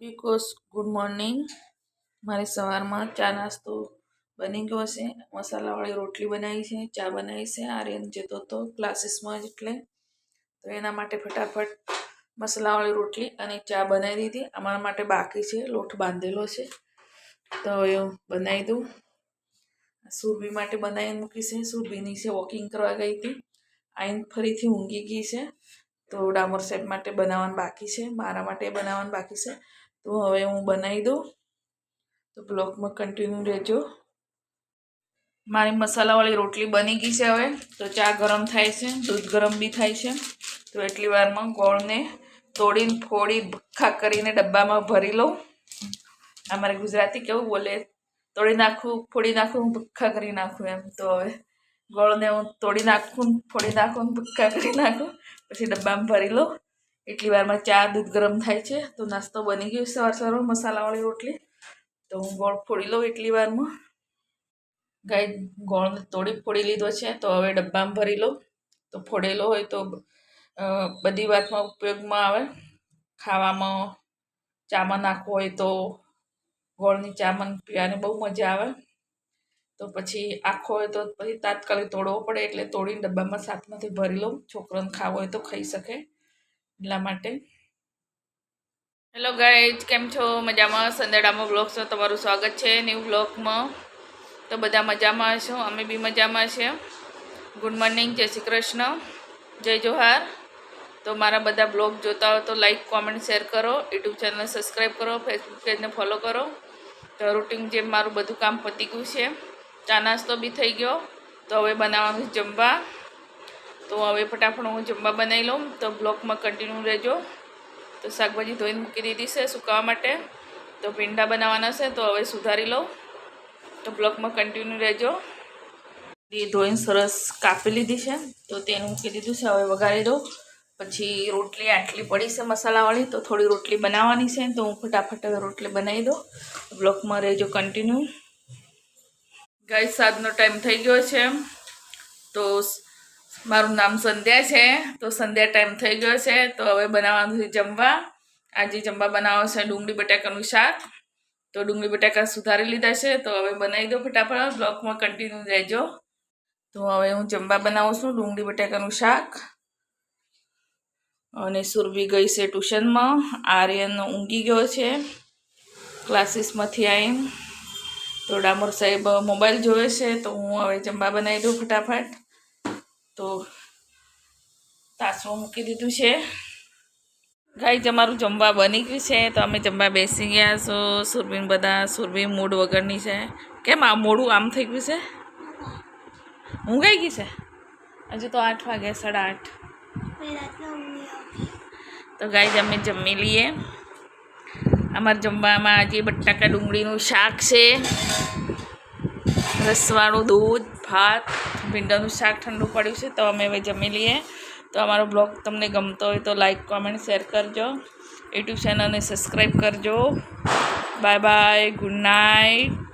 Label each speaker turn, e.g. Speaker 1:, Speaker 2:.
Speaker 1: Because good morning મારે સવારમાં ચા નાસ્તો બની ગયો છે. મસાલાવાળી રોટલી બનાવી છે, ચા બનાવી છે આર્યન જતો હતો ક્લાસીસમાં જ એટલે. તો એના માટે ફટાફટ મસાલાવાળી રોટલી અને ચા બનાવી દીધી. અમારા માટે બાકી છે, લોટ બાંધેલો છે. તો એ બનાવી દઉં. સુરભી માટે બનાવીને મૂકી છે. સુરભીની છે વોકિંગ કરવા ગઈ હતી. આઈન ફરીથી ઊંઘી ગઈ છે. તો ડામર સાહેબ માટે બનાવવાનું બાકી છે. મારા માટે બનાવવાનું બાકી છે. તો હવે હું બનાવી દઉં. તો બ્લોગમાં કન્ટિન્યુ રહેજો. મારી મસાલાવાળી રોટલી બની ગઈ છે હવે. તો ચા ગરમ થાય છે, દૂધ ગરમ બી થાય છે. તો એટલી વારમાં ગોળને તોડીને ફોડી, ભખા કરીને ડબ્બામાં ભરી લઉં. અમારે ગુજરાતી કેવું બોલે, તોડી નાખું, ફોડી નાખું ભખા કરી નાખું એમ. તો હવે ગોળને હું તોડી નાખું, ફોડી નાખું ભક્ખા કરી નાખું. પછી ડબ્બામાં ભરી લઉં. એટલી વારમાં ચા દૂધ ગરમ થાય છે, તો નાસ્તો બની ગયો સવાર સવારમાં મસાલાવાળી રોટલી. તો હું ગોળ ફોડી લઉં એટલી વારમાં. ગાય ગોળને તોડી ફોડી લીધો છે, તો હવે ડબ્બામાં ભરી લઉં. તો ફોડેલો હોય તો બધી વાતમાં ઉપયોગમાં આવે. ખાવામાં ચામાં નાખવો હોય તો ગોળની ચામાં પીવાની બહુ મજા આવે. તો પછી આખો હોય તો પછી તાત્કાલિક તોડવો પડે, એટલે તોડીને ડબ્બામાં સાથમાંથી ભરી લઉં. છોકરાને ખાવો હોય તો ખાઈ શકે. એટલા માટે. હેલો ગાઈઝ કેમ છો? મજામાં? સંદડામાં બ્લોગ્સમાં તમારું સ્વાગત છે ન્યૂ બ્લોગમાં તો બધા મજામાં છો અમે બી મજામાં છે ગુડ મોર્નિંગ જય શ્રી કૃષ્ણ. જય જોહાર. તો મારા બધા બ્લોગ જોતા હોય તો લાઇક કોમેન્ટ શેર કરો. યુટ્યુબ ચેનલ સબસ્ક્રાઈબ કરો ફેસબુક પેજને ફોલો કરો. તો રૂટિન જેમ મારું બધું કામ પતી ગયું છે. ચા નાસ્તો બી થઈ ગયો. તો હવે બનાવવાનું જમવા. તો હવે ફટાફટ હું જમવા બનાવી લઉં. તો બ્લોકમાં કન્ટિન્યુ રહેજો. તો શાકભાજી ધોઈને મૂકી દીધી છે સુકાવા માટે. તો ભીંડા બનાવવાના છે, તો હવે સુધારી લઉં. તો બ્લોકમાં કન્ટિન્યુ રહેજો. એ ધોઈને સરસ કાપી લીધી છે. તો તેને મૂકી દીધું છે, હવે વઘારી દઉં. પછી રોટલી આટલી પડી છે મસાલાવાળી, તો થોડી રોટલી બનાવવાની છે. તો હું ફટાફટ હવે રોટલી બનાવી દઉં. બ્લોકમાં રહેજો કન્ટિન્યુ ગાય સાદનો ટાઈમ થઈ ગયો છે. તો મારું નામ સંધ્યા છે, તો સંધ્યા ટાઈમ થઈ ગયો છે, તો હવે બનાવવાનું છે જમવા. આજે જમવા બનાવવાનું છે ડુંગળી બટાકાનું શાક. તો ડુંગળી બટાકા સુધારી લીધા છે, તો હવે બનાવી દો ફટાફટ. બ્લોકમાં કન્ટિન્યુ રહેજો. તો હવે હું જમવા બનાવું છું ડુંગળી બટાકાનું શાક. અને સુરભી ગઈ છે ટ્યુશનમાં. આર્યન ઊંઘી ગયો છે ક્લાસીસમાંથી આવીને. તો ડામોર સાહેબ મોબાઈલ જોવે છે, તો હું હવે જમવા બનાવી દઉં ફટાફટ. તો તાસમાં મૂકી દીધું છે. ગાઈ અમારું જમવા બની ગયું છે. તો અમે જમવા બેસી ગયા છો. સુરબીન બધા સુરભી મૂડ વગરની છે. કેમ આ મોડું આમ થઈ ગયું છે? હું ગઈ છે? હજુ તો આઠ વાગ્યા સાડા આઠ. તો ગાઈ અમે જમી લઈએ. અમારા જમવામાં આજે બટાકા ડુંગળીનું શાક છે. રસવાળું દૂધ ભાત. ભીંડાનું શાક ઠંડુ પડ્યું છે, તો અમે હવે જમી લઈએ. તો અમારો બ્લોગ તમને ગમતો હોય તો લાઈક કોમેન્ટ શેર કરજો. યુટ્યુબ ચેનલને સબસ્ક્રાઈબ કરજો. Bye bye good night